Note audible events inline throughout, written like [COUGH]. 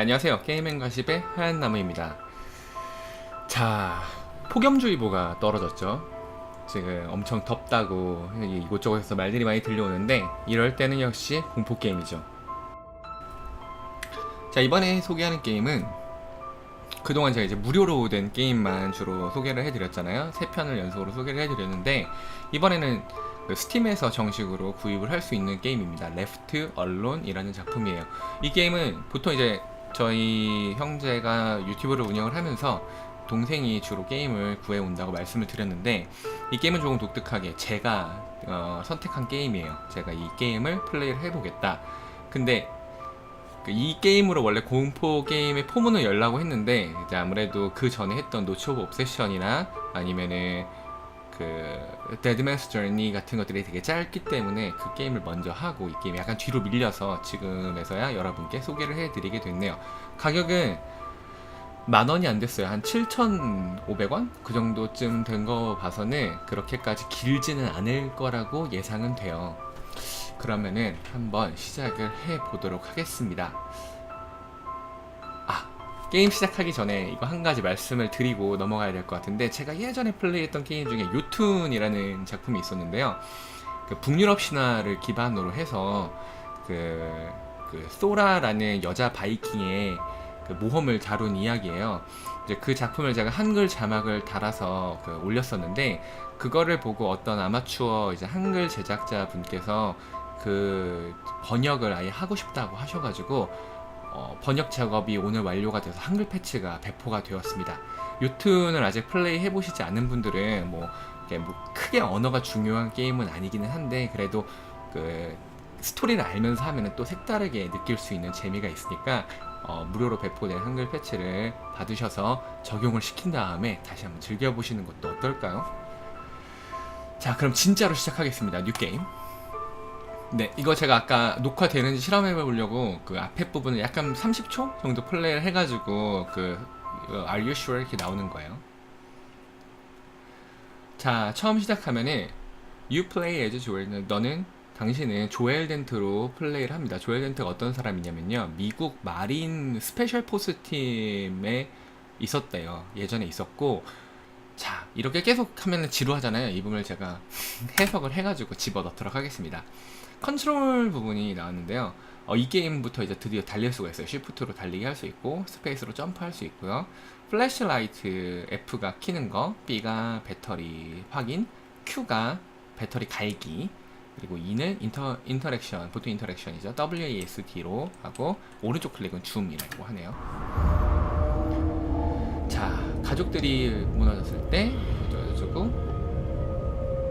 네, 안녕하세요. 게임앤가십의 하얀나무입니다. 자, 폭염주의보가 떨어졌죠. 지금 엄청 덥다고 이곳저곳에서 말들이 많이 들려오는데 이럴 때는 역시 공포게임이죠. 자, 이번에 소개하는 게임은 그동안 제가 이제 무료로 된 게임만 주로 소개를 해드렸잖아요. 세 편을 연속으로 소개를 해드렸는데 이번에는 그 스팀에서 정식으로 구입을 할 수 있는 게임입니다. Left Alone이라는 작품이에요. 이 게임은 보통 이제 저희 형제가 유튜브를 운영을 하면서 동생이 주로 게임을 구해온다고 말씀을 드렸는데 이 게임은 조금 독특하게 제가 어, 선택한 게임이에요. 제가 이 게임을 플레이를 해보겠다. 근데 그이 게임으로 원래 공포 게임의 포문을 열라고 했는데 이제 아무래도 그 전에 했던 노치 오브 옵세션이나 아니면은 그 데드맨스 저니 같은 것들이 되게 짧기 때문에 그 게임을 먼저 하고 이 게임이 약간 뒤로 밀려서 지금에서야 여러분께 소개를 해드리게 됐네요. 가격은 만 원이 안 됐어요. 한 7,500원? 그 정도쯤 된 거 봐서는 그렇게까지 길지는 않을 거라고 예상은 돼요. 그러면은 한번 시작을 해 보도록 하겠습니다. 아, 게임 시작하기 전에 이거 한 가지 말씀을 드리고 넘어가야 될 것 같은데 제가 예전에 플레이했던 게임 중에 요툰이라는 작품이 있었는데요. 그 북유럽 신화를 기반으로 해서 그, 그 소라라는 여자 바이킹의 그 모험을 다룬 이야기예요. 이제 그 작품을 제가 한글 자막을 달아서 그 올렸었는데 그거를 보고 어떤 아마추어 이제 한글 제작자 분께서 그 번역을 아예 하고 싶다고 하셔가지고 어, 번역 작업이 오늘 완료가 돼서 한글 패치가 배포가 되었습니다. 요툰을 아직 플레이 해보시지 않은 분들은 뭐, 뭐 크게 언어가 중요한 게임은 아니기는 한데 그래도 그 스토리를 알면서 하면은 또 색다르게 느낄 수 있는 재미가 있으니까 어, 무료로 배포된 한글 패치를 받으셔서 적용을 시킨 다음에 다시 한번 즐겨보시는 것도 어떨까요? 자, 그럼 진짜로 시작하겠습니다. 뉴 게임. 네, 이거 제가 아까 녹화되는지 실험해 보려고 그 앞에 부분을 약간 30초 정도 플레이를 해가지고 그 어, Are you sure 이렇게 나오는 거예요. 자, 처음 시작하면은 You play as 조엘. 너는 당신은 조엘 덴트로 플레이를 합니다. 조엘 덴트가 어떤 사람이냐면요. 미국 마린 스페셜 포스 팀에 있었대요. 예전에 있었고 자, 이렇게 계속 하면 지루하잖아요. 이 부분을 제가 [LAUGHS] 해석을 해가지고 집어 넣도록 하겠습니다. 컨트롤 부분이 나왔는데요. 어, 이 게임부터 이제 드디어 달릴 수가 있어요. 쉬프트로 달리기 할 수 있고, 스페이스로 점프할 수 있고요. 플래시라이트 F가 키는 거, B가 배터리 확인, Q가 배터리 갈기, 그리고 E는 인터, 인터랙션, 보통 인터랙션이죠. WASD로 하고, 오른쪽 클릭은 줌이라고 하네요. 자, 가족들이 무너졌을 때, 어쩌고저쩌고,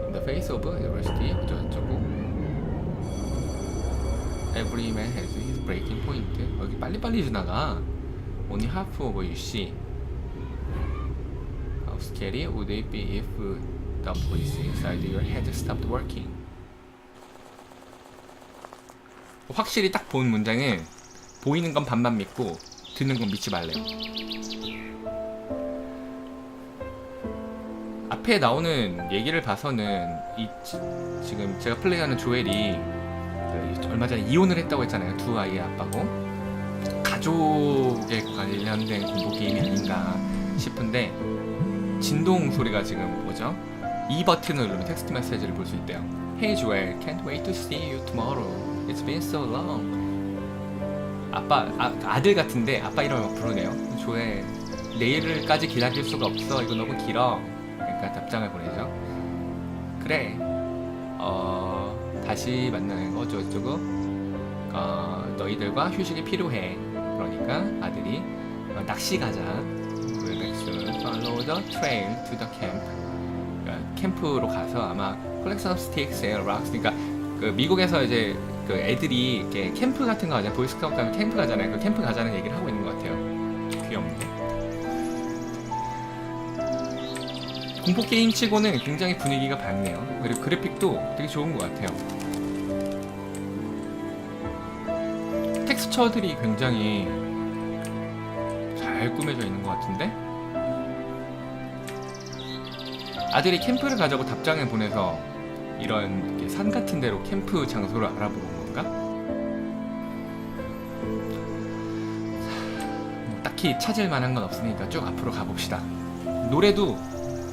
In the face of adversity, 어쩌고저쩌고, Every man has his breaking point. 여기 빨리빨리 지나가. Only half of you see. How scary would it be if the voice inside your head stopped working? 확실히 딱 본 문장은 보이는 건 반만 믿고 듣는 건 믿지 말래요. 앞에 나오는 얘기를 봐서는 이 지- 지금 제가 플레이하는 조엘이 그 얼마 전에 이혼을 했다고 했잖아요. 두 아이의 아빠고 가족에 관련된 공포 게임이 아닌가 싶은데 진동 소리가 지금 뭐죠? 이 버튼을 누르면 텍스트 메시지를 볼 수 있대요. Hey Joel, can't wait to see you tomorrow. It's been so long. 아빠 아, 아들 같은데 아빠 이름을 막 부르네요. 조엘 내일까지 기다릴 수가 없어. 이거 너무 길어. 그러니까 답장을 보내죠. 그래. 어 다시 만나는 거 어쩌고저쩌고. 어, 너희들과 휴식이 필요해. 그러니까 아들이 어, 낚시 가자. We'll make sure follow the trail to the camp. 그러니까 캠프로 가서 아마 collection of sticks and rocks. 그러니까 그 미국에서 이제 그 애들이 이렇게 캠프 같은 거 하잖아요. 보이스카우트 가면 캠프 가잖아요. 그 캠프 가자는 얘기를 하고 있는 것 같아요. 귀엽네. 공포 게임 치고는 굉장히 분위기가 밝네요. 그리고 그래픽도 되게 좋은 것 같아요 텍스처들이 굉장히 잘 꾸며져 있는 것 같은데 아들이 캠프를 가자고 답장을 보내서 이런 산 같은 데로 캠프 장소를 알아보는 건가? 딱히 찾을 만한 건 없으니까 쭉 앞으로 가봅시다. 노래도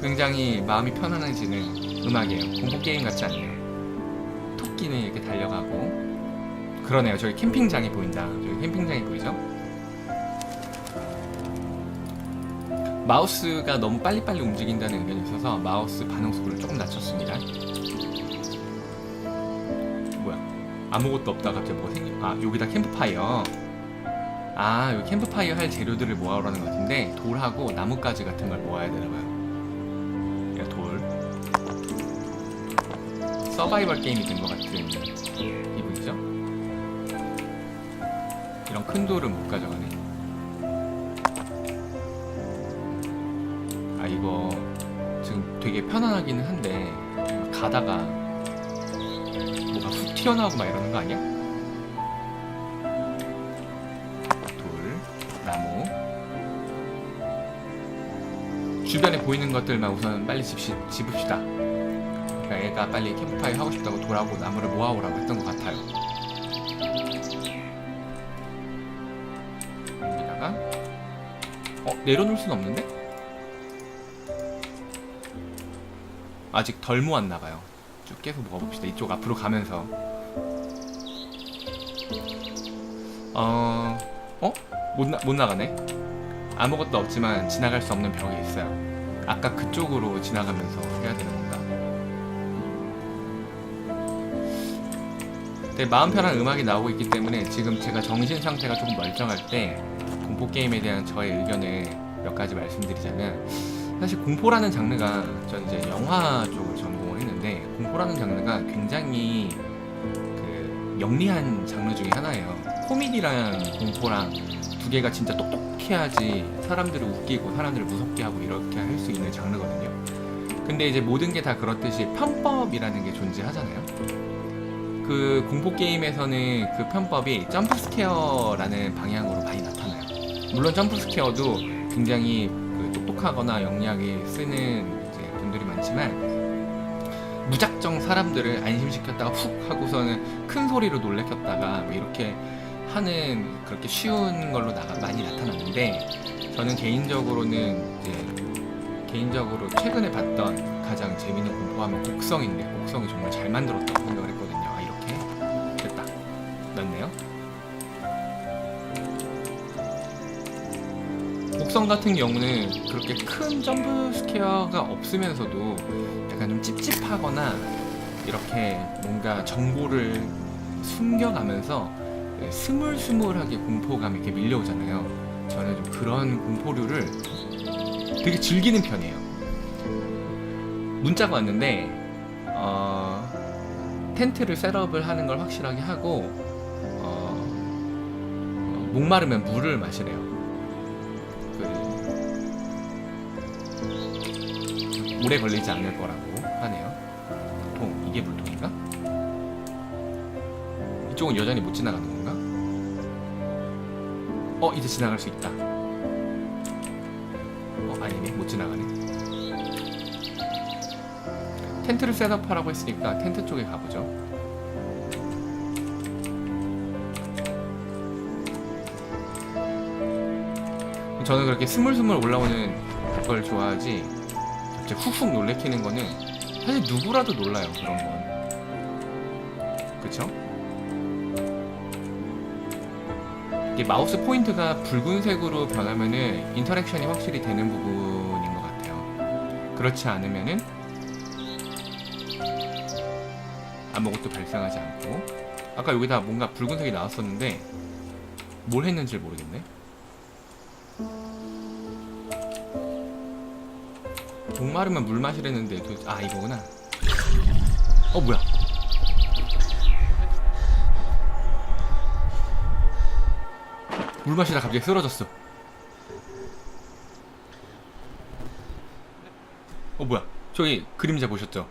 굉장히 마음이 편안해지는 음악이에요. 공포 게임 같지 않네요. 토끼는 이렇게 달려가고 그러네요. 저기 캠핑장이 보인다. 저기 캠핑장이 보이죠? 마우스가 너무 빨리빨리 움직인다는 의견이 있어서 마우스 반응 속도를 조금 낮췄습니다. 뭐야? 아무것도 없다 갑자기 뭐가 생겨? 아 여기다 캠프파이어. 아 여기 캠프파이어 할 재료들을 모아오라는 것 같은데 돌하고 나뭇가지 같은 걸 모아야 되나 봐요. 야 돌. 서바이벌 게임이 된 것 같은 기분이죠? 이런 큰 돌은 못 가져가네. 아 이거 지금 되게 편안하기는 한데 가다가 뭐가 훅 튀어나오고 막 이러는 거 아니야? 돌, 나무 주변에 보이는 것들만 우선 빨리 집시, 집읍시다 그러니까 얘가 빨리 캠프파이어 하고 싶다고 돌하고 나무를 모아오라고 했던 것 같아요 내려놓을 순 없는데? 아직 덜 모았나봐요 쭉 계속 먹어봅시다 이쪽 앞으로 가면서 어... 어? 못, 나, 못 나가네 아무것도 없지만 지나갈 수 없는 벽이 있어요 아까 그쪽으로 지나가면서 해야 되는 건가? 되게 마음 편한 음악이 나오고 있기 때문에 지금 제가 정신 상태가 조금 멀쩡할 때 공포 게임에 대한 저의 의견을 몇 가지 말씀드리자면 사실 공포라는 장르가 전 이제 영화 쪽을 전공을 했는데 공포라는 장르가 굉장히 그 영리한 장르 중에 하나예요. 코미디랑 공포랑 두 개가 진짜 똑똑해야지 사람들을 웃기고 사람들을 무섭게 하고 이렇게 할 수 있는 장르거든요. 근데 이제 모든 게 다 그렇듯이 편법이라는 게 존재하잖아요. 그 공포 게임에서는 그 편법이 점프 스케어라는 방향으로 많이 나타나요. 물론 점프 스케어도 굉장히 그 똑똑하거나 영리하게 쓰는 이제 분들이 많지만 무작정 사람들을 안심시켰다가 훅 하고서는 큰 소리로 놀래켰다가 뭐 이렇게 하는 그렇게 쉬운 걸로 나, 많이 나타났는데 저는 개인적으로는 이제 개인적으로 최근에 봤던 가장 재밌는 공포하면 곡성인데 곡성이 정말 잘 만들었다고 곡성 같은 경우는 그렇게 큰 점프 스퀘어가 없으면서도 약간 좀 찝찝하거나 이렇게 뭔가 정보를 숨겨가면서 스물스물하게 공포감이 이렇게 밀려오잖아요. 저는 좀 그런 공포류를 되게 즐기는 편이에요. 문자가 왔는데 어, 텐트를 셋업을 하는 걸 확실하게 하고 어, 어, 목마르면 물을 마시래요. 오래 걸리지 않을 거라고 하네요. 통 이게 물통인가? 이쪽은 여전히 못 지나가는 건가? 어 이제 지나갈 수 있다. 어 아니네 못 지나가네. 텐트를 셋업하라고 했으니까 텐트 쪽에 가보죠. 저는 그렇게 스물스물 올라오는 걸 좋아하지 갑자기 훅훅 놀래키는 거는 사실 누구라도 놀라요 그런 건. 그쵸? 이게 마우스 포인트가 붉은색으로 변하면은 인터랙션이 확실히 되는 부분인 것 같아요. 그렇지 않으면은 아무것도 발생하지 않고. 아까 여기다 뭔가 붉은색이 나왔었는데 뭘 했는지 모르겠네 목마르면 물 마시려는데 도... 아 이거구나. 어 뭐야? 물 마시다 갑자기 쓰러졌어. 어 뭐야? 저기 그림자 보셨죠?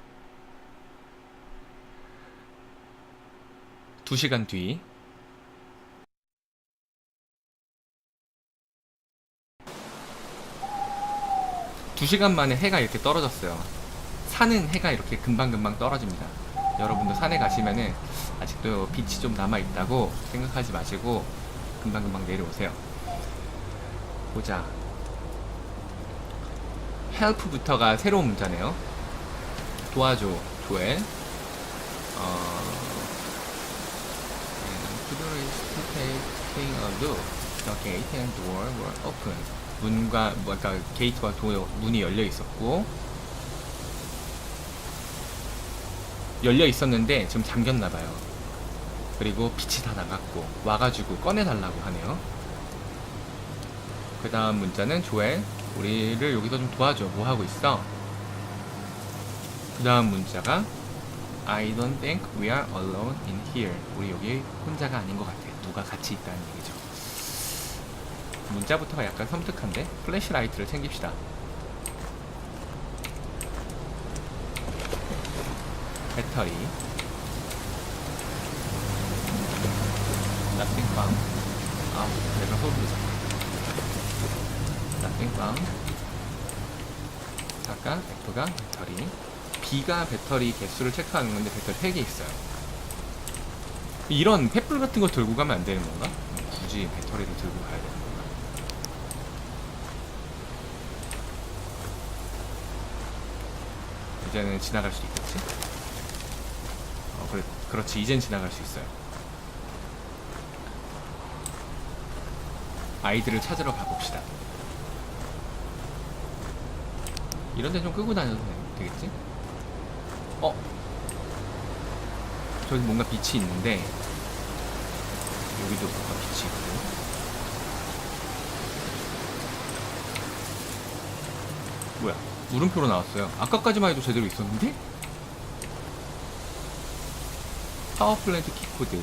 2시간 뒤 두 시간 만에 해가 이렇게 떨어졌어요. 산은 해가 이렇게 금방금방 떨어집니다. 여러분도 산에 가시면은 아직도 빛이 좀 남아 있다고 생각하지 마시고 금방금방 내려오세요. 보자. help부터가 새로운 문자네요. 도와줘, 조엘. 어, Could you taking a look? The gate and door were open. 문과, 뭐, 아까 게이트와 도, 문이 열려 있었고, 열려 있었는데 지금 잠겼나 봐요. 그리고 빛이 다 나갔고, 와가지고 꺼내달라고 하네요. 그 다음 문자는 조엘, 우리를 여기서 좀 도와줘. 뭐 하고 있어? 그 다음 문자가 I don't think we are alone in here. 우리 여기 혼자가 아닌 것 같아. 누가 같이 있다는 얘기죠. 문자부터가 약간 섬뜩한데 플래시라이트를 챙깁시다. 배터리. 나띵빵 아 내가 소리를 나띵빵 아까 F가 배터리. B가 배터리 개수를 체크하는 건데 배터리 3개 있어요. 이런 횃불 같은 거 들고 가면 안 되는 건가? 굳이 배터리를 들고 가야 되는 건가? 이제는 지나갈 수 있겠지? 어, 그래, 그렇지. 이젠 지나갈 수 있어요. 아이들을 찾으러 가봅시다. 이런 데 좀 끄고 다녀도 되겠지? 어? 저기 뭔가 빛이 있는데 여기도 뭔가 빛이 있고 뭐야 물음표로 나왔어요. 아까까지만 해도 제대로 있었는데? 파워플랜트 키코드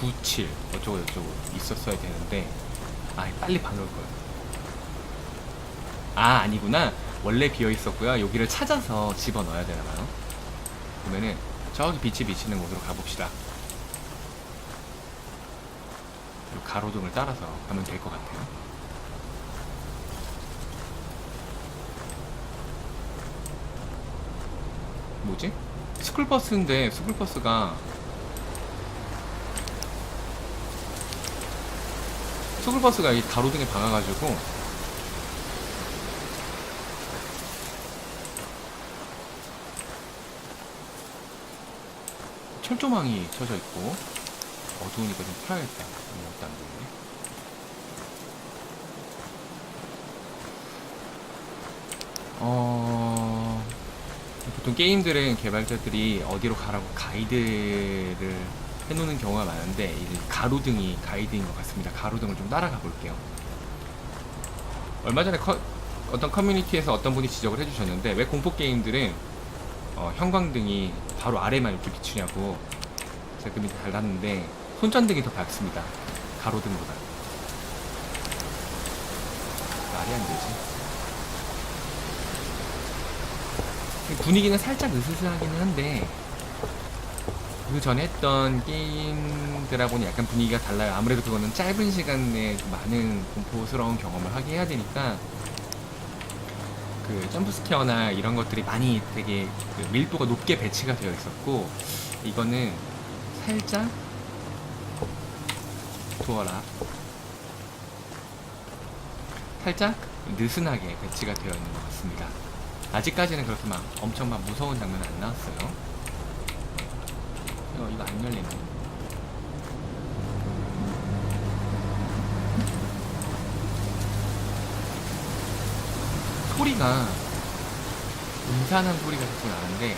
97 어쩌고 저쩌고 있었어야 되는데 아 빨리 박을 거야. 아 아니구나. 원래 비어 있었고요. 여기를 찾아서 집어 넣어야 되나 봐요. 그러면은 저기 빛이 비치는 곳으로 가봅시다. 요 가로등을 따라서 가면 될 것 같아요 뭐지? 스쿨버스인데 스쿨버스가 스쿨버스가 이 가로등에 박아가지고 철조망이 쳐져 있고 어두우니까 좀 펴야겠다. 아무것도 안 보이네. 어... 보통 게임들은 개발자들이 어디로 가라고 가이드를 해놓는 경우가 많은데 이 가로등이 가이드인 것 같습니다. 가로등을 좀 따라가 볼게요. 얼마 전에 커- 어떤 커뮤니티에서 어떤 분이 지적을 해주셨는데 왜 공포 게임들은 어, 형광등이 바로 아래만 이렇게 비추냐고 제가 그 밑에 달랐는데 손전등이 더 밝습니다. 가로등보다. 말이 안 되지. 분위기는 살짝 으스스하기는 한데 그 전에 했던 게임들하고는 약간 분위기가 달라요. 아무래도 그거는 짧은 시간에 많은 공포스러운 경험을 하게 해야 되니까 그 점프스퀘어나 이런 것들이 많이 되게 그 밀도가 높게 배치가 되어 있었고 이거는 살짝 두어라 살짝 느슨하게 배치가 되어 있는 것 같습니다. 아직까지는 그렇게 막 엄청 막 무서운 장면은 안 나왔어요. 이거 이거 안 열리네. 소리가 음산한 소리가 자꾸 나는데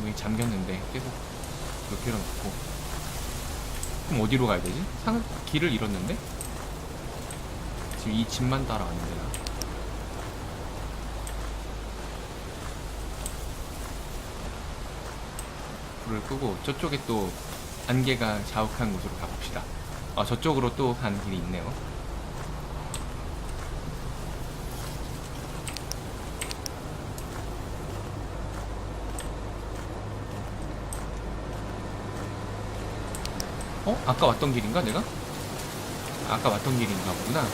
문이 잠겼는데 계속 높이로 놓고 그럼 어디로 가야 되지? 상 길을 잃었는데? 지금 이 집만 따라왔는데 나 불을 끄고 저쪽에 또 안개가 자욱한 곳으로 가봅시다 아 저쪽으로 또 가는 길이 있네요 어? 아까 왔던 길인가 내가? 아까 왔던 길인가 보구나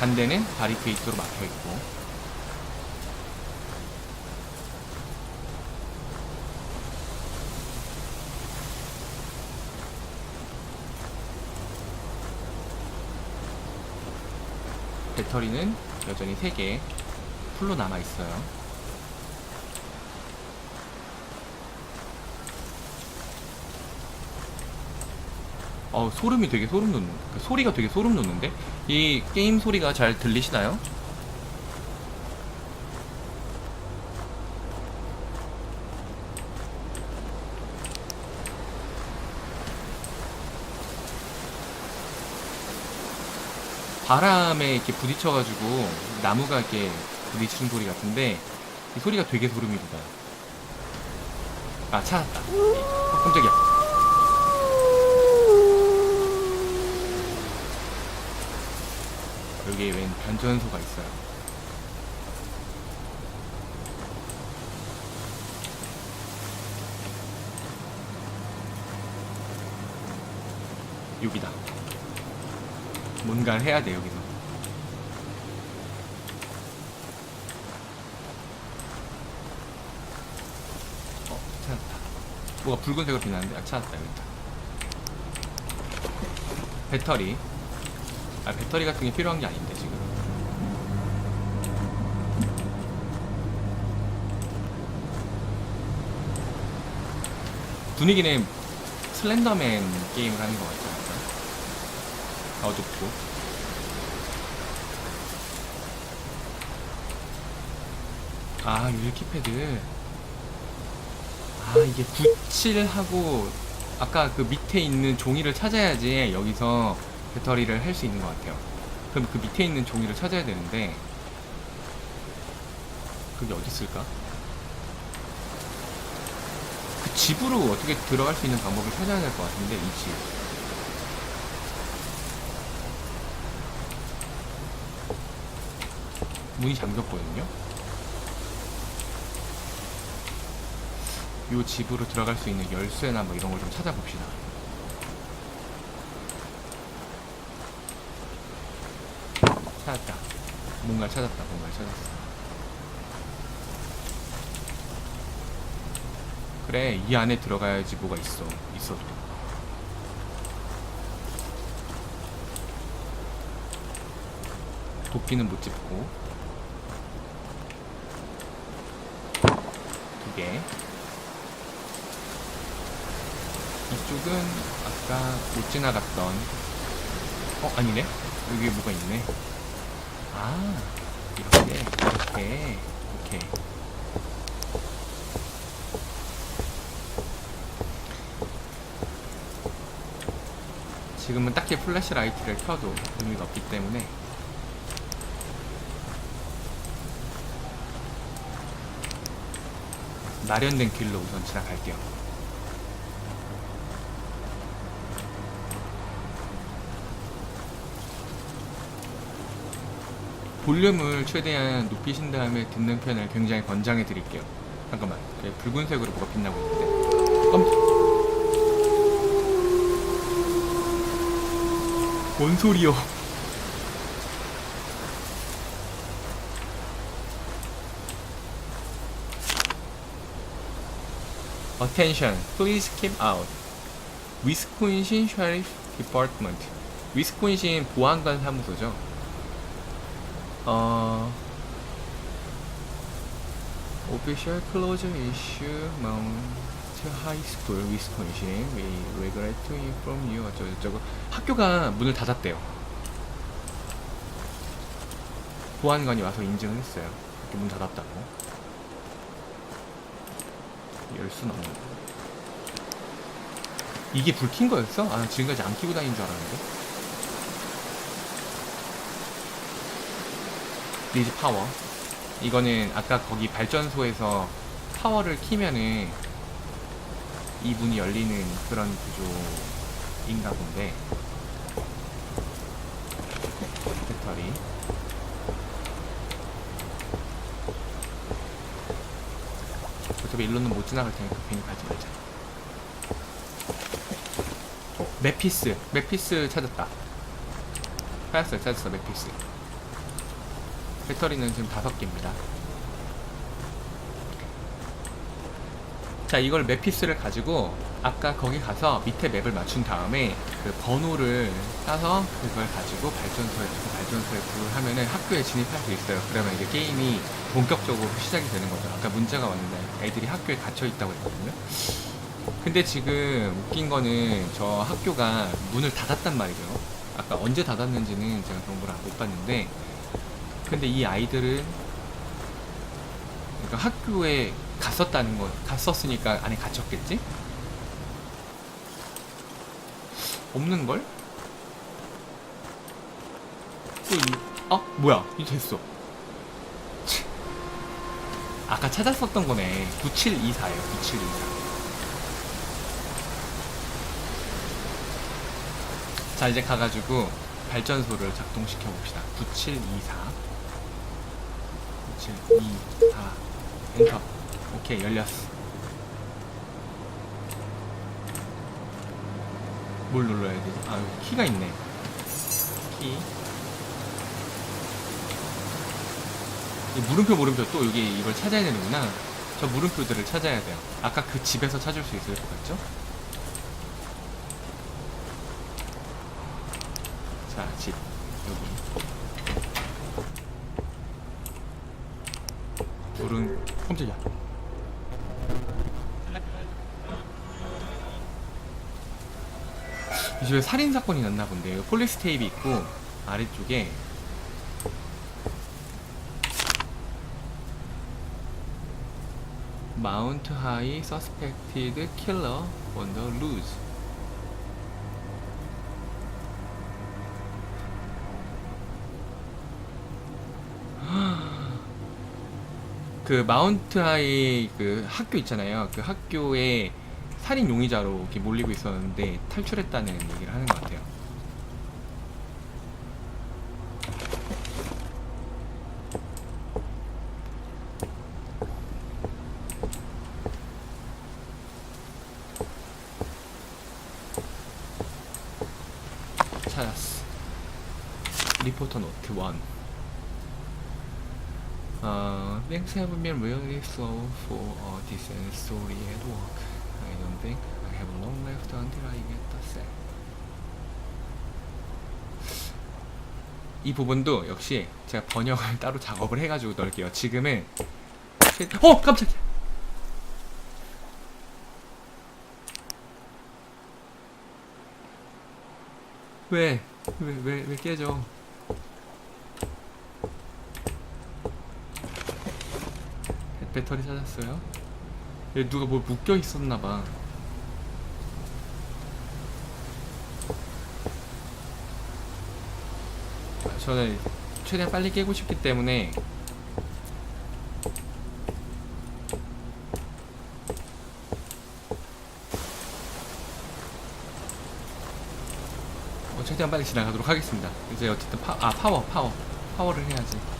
반대는 바리케이트로 막혀 있고 배터리는 여전히 3개 풀로 남아 있어요. 어 소름이 되게 소름 돋는 그 소리가 되게 소름 돋는데 이 게임 소리가 잘 들리시나요? 바람에 이렇게 부딪혀가지고 나무가 이렇게 부딪히는 소리 같은데 이 소리가 되게 소름이 돋아요. 아 찾았다. 어, 깜짝이야. 여기에 웬 변전소가 있어요. 여기다. 뭔가를 해야 돼 여기서. 어 찾았다. 뭐가 붉은색으로 빛나는데 아 찾았다 여기다. 배터리. 아 배터리 같은 게 필요한 게 아닌데 지금. 분위기는 슬렌더맨 게임을 하는 것 같죠. 약간. 어둡고. 아, 유리 키패드. 아, 이게 붙일하고 아까 그 밑에 있는 종이를 찾아야지 여기서 배터리를 할 수 있는 것 같아요. 그럼 그 밑에 있는 종이를 찾아야 되는데 그게 어디 있을까? 그 집으로 어떻게 들어갈 수 있는 방법을 찾아야 될 것 같은데 이 집. 문이 잠겼거든요. 요 집으로 들어갈 수 있는 열쇠나 뭐 이런 걸 좀 찾아봅시다. 뭔가 찾았다. 뭔가 찾았어. 그래, 이 안에 들어가야지 뭐가 있어. 있어도. 도끼는 못 짚고. 두 개. 이쪽은 아까 못 지나갔던 어 아니네 여기 뭐가 있네 아 이렇게 이렇게 이렇게 지금은 딱히 플래시 라이트를 켜도 의미가 없기 때문에 마련된 길로 우선 지나갈게요. 볼륨을 최대한 높이신 다음에 듣는 편을 굉장히 권장해 드릴게요. 잠깐만, 네, 붉은색으로 뭐가 빛나고 있는데. 깜... 뭔 소리요? Attention, please keep out. 위스콘신 셔리프 디파트먼트. 위스콘신 보안관 사무소죠. 어 official closure issue Mount High School, Wisconsin. We regret to inform you. 어쩌고저쩌고 학교가 문을 닫았대요. 보안관이 와서 인증을 했어요. 학교 문 닫았다고. 열 수는 없는. 이게 불 킨 거였어? 아, 지금까지 안 켜고 다닌 줄 알았는데. 리즈 파워. 이거는 아까 거기 발전소에서 파워를 키면은 이 문이 열리는 그런 구조인가 본데. 배터리. 어차피 일로는 못 지나갈 테니까 괜히 가지 말자. 어, 메피스. 메피스 찾았다. 찾았어요, 찾았어, 메피스. 배터리는 지금 다섯 개입니다. 자 이걸 맵피스를 가지고 아까 거기 가서 밑에 맵을 맞춘 다음에 그 번호를 따서 그걸 가지고 발전소에 가서 발전소에 불을 하면은 학교에 진입할 수 있어요. 그러면 이제 게임이 본격적으로 시작이 되는 거죠. 아까 문자가 왔는데 애들이 학교에 갇혀 있다고 했거든요. 근데 지금 웃긴 거는 저 학교가 문을 닫았단 말이죠. 아까 언제 닫았는지는 제가 정보를 못 봤는데 근데 이 아이들은 그러니까 학교에 갔었다는 거 갔었으니까 안에 갇혔겠지? 없는 걸? 또 이, 어 뭐야 이 됐어. 치. 아까 찾았었던 거네 9724예요 9724. 자 이제 가가지고 발전소를 작동시켜 봅시다 9724 9724 엔터 오케이 열렸어 뭘 눌러야 되지? 아 여기 키가 있네 키이 물음표 물음표 또 여기 이걸 찾아야 되는구나 저 물음표들을 찾아야 돼요 아까 그 집에서 찾을 수 있을 것 같죠? 자, 집. 여기. 불은, 깜짝이야. 이 집에 살인 사건이 났나 본데요. 폴리스 테이프 있고, 아래쪽에. 마운트 하이 서스펙티드 킬러 the loose. 그 마운트 하이 그 학교 있잖아요. 그 학교에 살인 용의자로 이렇게 몰리고 있었는데 탈출했다는 얘기를 하는 것 같아요. 찾았어. 리포터 노트 1. Uh, things have been really slow for a decent story at work. I don't think I have long left until I get the set. 이 부분도 역시 제가 번역을 따로 작업을 해가지고 넣을게요. 지금은 어 깜짝이야. 왜? 왜, 왜, 왜 깨져? 배터리 찾았어요? 얘 누가 뭐 묶여 있었나봐. 저는 최대한 빨리 깨고 싶기 때문에 어, 최대한 빨리 지나가도록 하겠습니다. 이제 어쨌든 파, 아 파워 파워 파워를 해야지.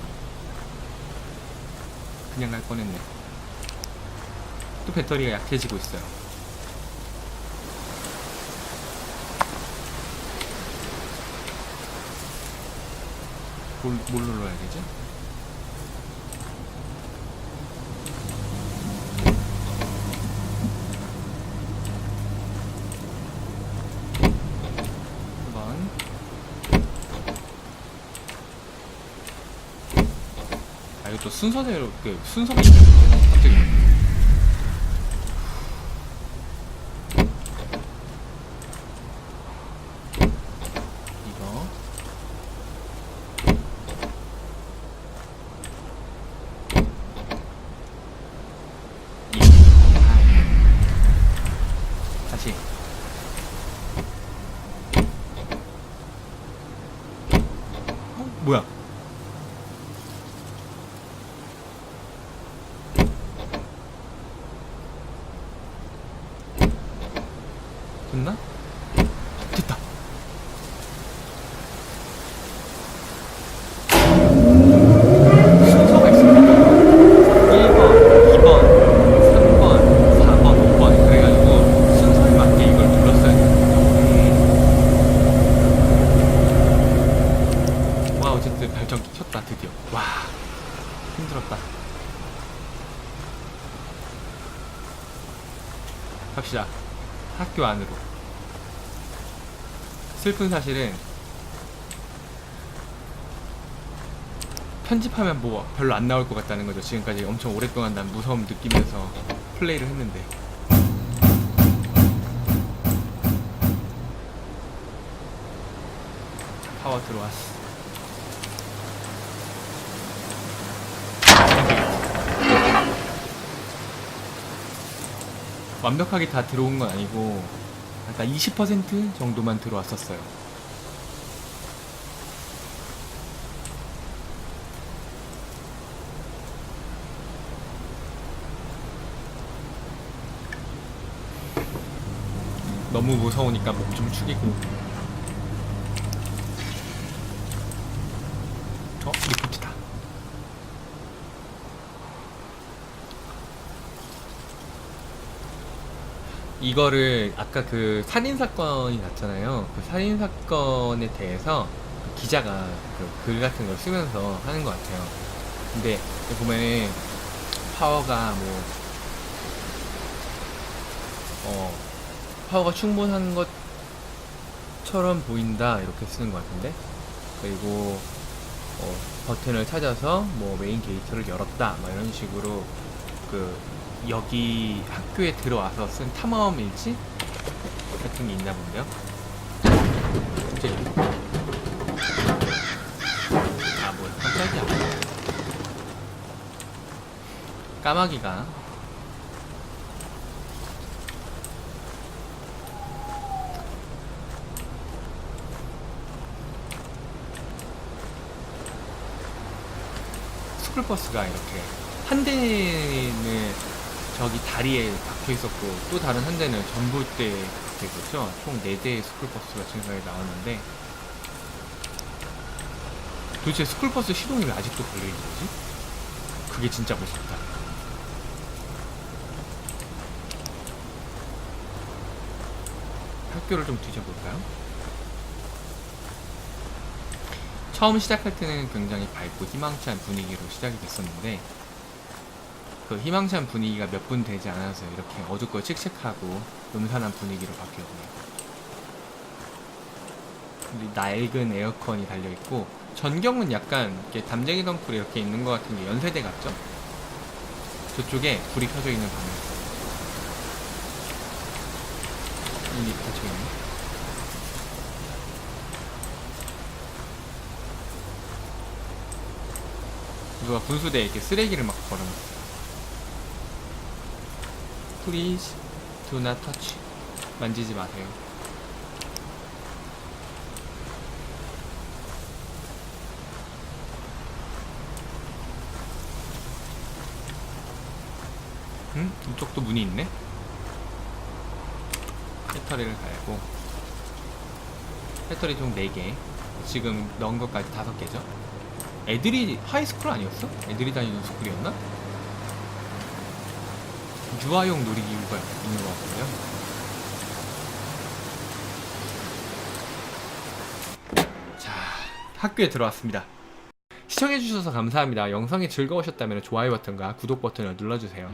그냥 갈 뻔했네. 또 배터리가 약해지고 있어요. 뭘, 뭘 눌러야 되지? 한번 아 이거 또 순서대로 그 순서가 있네 갑자기 이거 아. 다시 어? 뭐야 됐나? 됐다. 순서가 있습니다. 1번, 2번, 3번, 4번, 5번. 그래가지고 순서에 맞게 이걸 눌렀어야 돼요. 와, 어쨌든 발전기 켰다, 드디어. 와, 힘들었다. 갑시다. 학교 안으로. 슬픈 사실은 편집하면 뭐 별로 안 나올 것 같다는 거죠. 지금까지 엄청 오랫동안 난 무서움 느끼면서 플레이를 했는데. 파워 들어왔어. 완벽하게 다 들어온 건 아니고 약간 20% 정도만 들어왔었어요. 너무 무서우니까 목좀 축이고. 어, 리포트다. 이거를 아까 그 살인 사건이 났잖아요. 그 살인 사건에 대해서 그 기자가 그 글 같은 걸 쓰면서 하는 것 같아요. 근데 보면은 파워가 뭐 어, 파워가 충분한 것처럼 보인다 이렇게 쓰는 것 같은데 그리고 어, 버튼을 찾아서 뭐 메인 게이트를 열었다 막 이런 식으로 그 여기 학교에 들어와서 쓴 탐험 일지 같은 게 있나 본데요. 갑자기 아, 뭐 깜짝이야. 까마귀가 스쿨버스가 이렇게 한 대는 저기 다리에 박혀 있었고 또 다른 한 대는 전봇대에 박혀 있었죠. 총 4대의 스쿨버스가 지금까지 나왔는데 도대체 스쿨버스 시동이 왜 아직도 걸려있는 거지? 그게 진짜 무섭다. 학교를 좀 뒤져볼까요? 처음 시작할 때는 굉장히 밝고 희망찬 분위기로 시작이 됐었는데 그 희망찬 분위기가 몇 분 되지 않아서 이렇게 어둡고 칙칙하고 음산한 분위기로 바뀌었네요. 낡은 에어컨이 달려 있고 전경은 약간 이렇게 담쟁이 덩쿨 이렇게 있는 것 같은 게 연세대 같죠? 저쪽에 불이 켜져 있는 방에 문이 닫혀 있네. 누가 분수대에 이렇게 쓰레기를 막 걸어놨어요. Please do not touch. 만지지 마세요. 응? 이쪽도 문이 있네? 배터리를 갈고 배터리 총 4개 지금 넣은 것까지 5개죠 애들이 하이스쿨 아니었어? 애들이 다니는 스쿨이었나? 유아용 놀이기구가 있는 것 같고요. 자 학교에 들어왔습니다. 시청해주셔서 감사합니다. 영상이 즐거우셨다면 좋아요 버튼과 구독 버튼을 눌러주세요